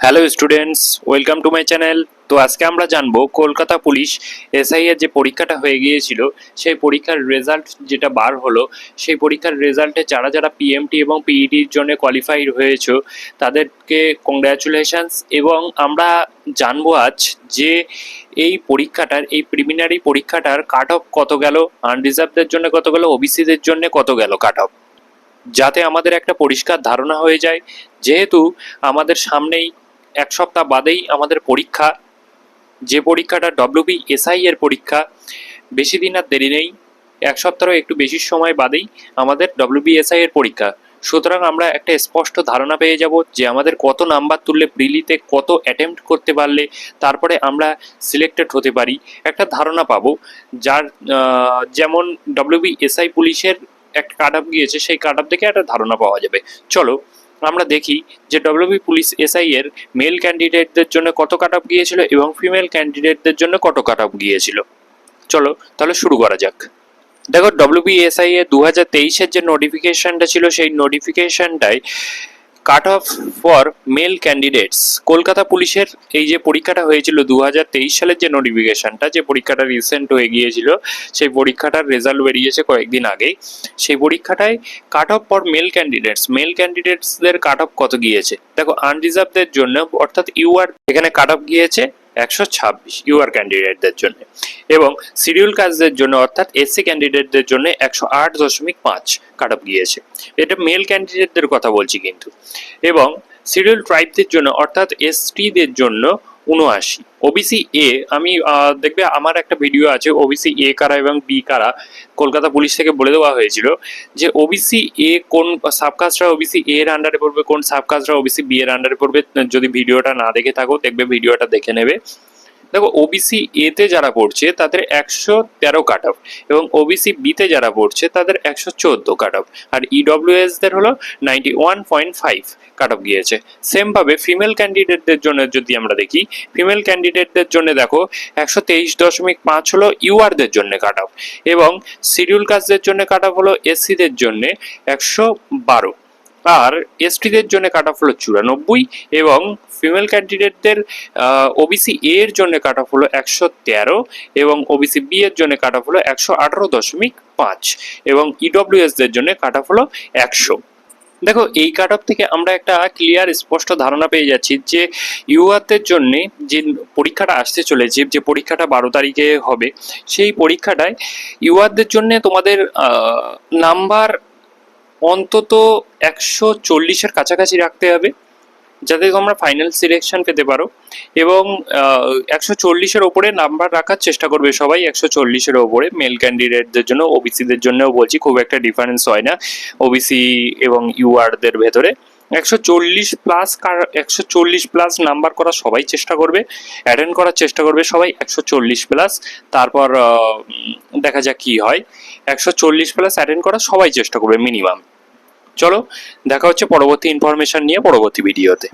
Hello students, welcome to my channel. তো আজকে আমরা জানব, কলকাতা পুলিশ এসআই এর যে পরীক্ষাটা হয়ে গিয়েছিল, সেই পরীক্ষার রেজাল্ট যেটা বার হলো, সেই পরীক্ষার রেজাল্টে যারা যারা পিএমটি এবং পিইডির জন্য কোয়ালিফাইড হয়েছে, তাদেরকে কংগ্রাচুলেশনস এবং আমরা জানব আজ যে এই পরীক্ষাটার, এই প্রিলিমিনারি পরীক্ষাটার কাট অফ কত গেল আনরিজার্ভদের জন্য কত গেল ওবিসিদের জন্য কত গেল কাট অফ যাতে আমাদের একটা পরিষ্কার ধারণা হয়ে যায়। যেহেতু আমাদের সামনেই এক সপ্তাহ বাদেই আমাদের পরীক্ষা। যে পরীক্ষাটা ডব্লিউবি এসআই এর পরীক্ষা, বেশি দিন আর দেরি নেই। এক সপ্তাহ একটু বেশি সময় বাদেই আমাদের ডব্লিউবি এসআই এর পরীক্ষা। সুতরাং আমরা একটা স্পষ্ট ধারণা পেয়ে যাব যে আমাদের কত নাম্বার তুললে প্রিলিতে কত অ্যাটেম্প্ট করতে পারলে তারপরে আমরা সিলেক্টেড হতে পারি। একটা ধারণা পাবো, যার যেমন ডব্লিউবি এসআই পুলিশের একটা কাট গিয়েছে, সেই কাট থেকে একটা ধারণা পাওয়া যাবে। চলো আমরা দেখি যে ডব্লিউবি পুলিশ এসআই এর মেল ক্যান্ডিডেটদের জন্য কত কাট অফ গিয়েছিল এবং ফিমেল ক্যান্ডিডেটদের জন্য কত কাট অফ গিয়েছিল। চলো, তাহলে শুরু করা যাক। দেখো ডব্লিউবিএসআই এর দু হাজার তেইশের যে নোটিফিকেশনটা ছিল, সেই নোটিফিকেশনটায় cut off for male candidates. Kolkata পুলিশের এই যে পরীক্ষাটা হয়েছিল দু হাজার তেইশ সালের যে নোটিফিকেশনটা যে পরীক্ষাটা রিসেন্ট হয়ে গিয়েছিল, সেই পরীক্ষাটার রেজাল্ট বেরিয়েছে কয়েকদিন আগেই। সেই পরীক্ষাটায় cut off for male candidates, male ক্যান্ডিডেটসদের cut off কত গিয়েছে? দেখো আনরিজার্ভদের জন্য, অর্থাৎ ইউ আর এখানে কাট অফ গিয়েছে একশো ছাব্বিশ ইউআর ক্যান্ডিডেটদের জন্য এবং শিডিউল কাজদের জন্য অর্থাৎ এসসি ক্যান্ডিডেটদের জন্য একশো আট দশমিক পাঁচ কাট অফ গিয়েছে। এটা মেল ক্যান্ডিডেটদের কথা বলছি কিন্তু। এবং শিডিউল ট্রাইবদের জন্য অর্থাৎ এসটিদের জন্য উনআশি ওবিসি এ আমি দেখবে আমার একটা ভিডিও আছে ওবিসি এ কারা এবং বি কারা। কলকাতা পুলিশ থেকে বলে দেওয়া হয়েছিল যে ওবিসি এ কোন সাবকাস্টরা ওবিসি এ এর আন্ডারে পড়বে, কোন সাবকাস্টরা ওবিসি বি এর আন্ডারে পড়বে। যদি ভিডিওটা না দেখে থাকো, দেখবে ভিডিওটা দেখে নেবে। দেখো ওবিসি এতে যারা পড়ছে, তাদের একশো তেরো কাট অফ এবং ওবিসি বিতে যারা পড়ছে, তাদের একশো চোদ্দ কাট অফ আর ইডব্লিউএস দের হলো ninety one point five cut off গিয়েছে। সেমভাবে ফিমেল ক্যান্ডিডেটদের জন্য যদি আমরা দেখি ফিমেল ক্যান্ডিডেটদের জন্য দেখো, একশো তেইশ দশমিক পাঁচ হলো ইউআরদের জন্য কাট অফ এবং শিডিউল কাস্টদের জন্য কাট অফ হলো এসসিদের জন্য একশো বারো। আর এসটিদের জন্য কাট অফ হলো চুরানব্বই এবং ফিমেল ক্যান্ডিডেটদের ওবিসি এ এর জন্য কাট অফ হলো একশো তেরো এবং ওবিসি বি এর জন্য কাট অফ হলো একশো আঠারো দশমিক পাঁচ এবং ইডব্লিউএস দের জন্য কাট অফ হলো একশো। দেখো, এই কাট অফ থেকে আমরা একটা ক্লিয়ার স্পষ্ট ধারণা পেয়ে যাচ্ছি যে ইউআরদের জন্য যে পরীক্ষাটা আসতে চলেছে, যে পরীক্ষাটা বারো তারিখে হবে, সেই পরীক্ষাটায় ইউআরদের জন্য তোমাদের নাম্বার অন্তত একশো চল্লিশের কাছাকাছি রাখতে হবে। যাতে তোমরা ফাইনাল সিলেকশন পেতে পারো। এবং একশো চল্লিশের ওপরে নাম্বার রাখার চেষ্টা করবে সবাই। একশো চল্লিশের ওপরে মেল ক্যান্ডিডেটদের জন্য ওবিসিদের জন্যও বলছি, খুব একটা ডিফারেন্স হয় না। ওবিসি এবং ইউআরদের ভেতরে। একশো চল্লিশ প্লাস একশো চল্লিশ প্লাস নাম্বার করা সবাই চেষ্টা করবে অ্যাটেন্ড করার চেষ্টা করবে সবাই একশো চল্লিশ প্লাস তারপর দেখা যাক কি হয়, একশো চল্লিশ প্লাস অ্যাটেন্ড করা সবাই চেষ্টা করবে মিনিমাম চলো, দেখা হচ্ছে পরবর্তী ইনফরমেশন নিয়ে পরবর্তী ভিডিওতে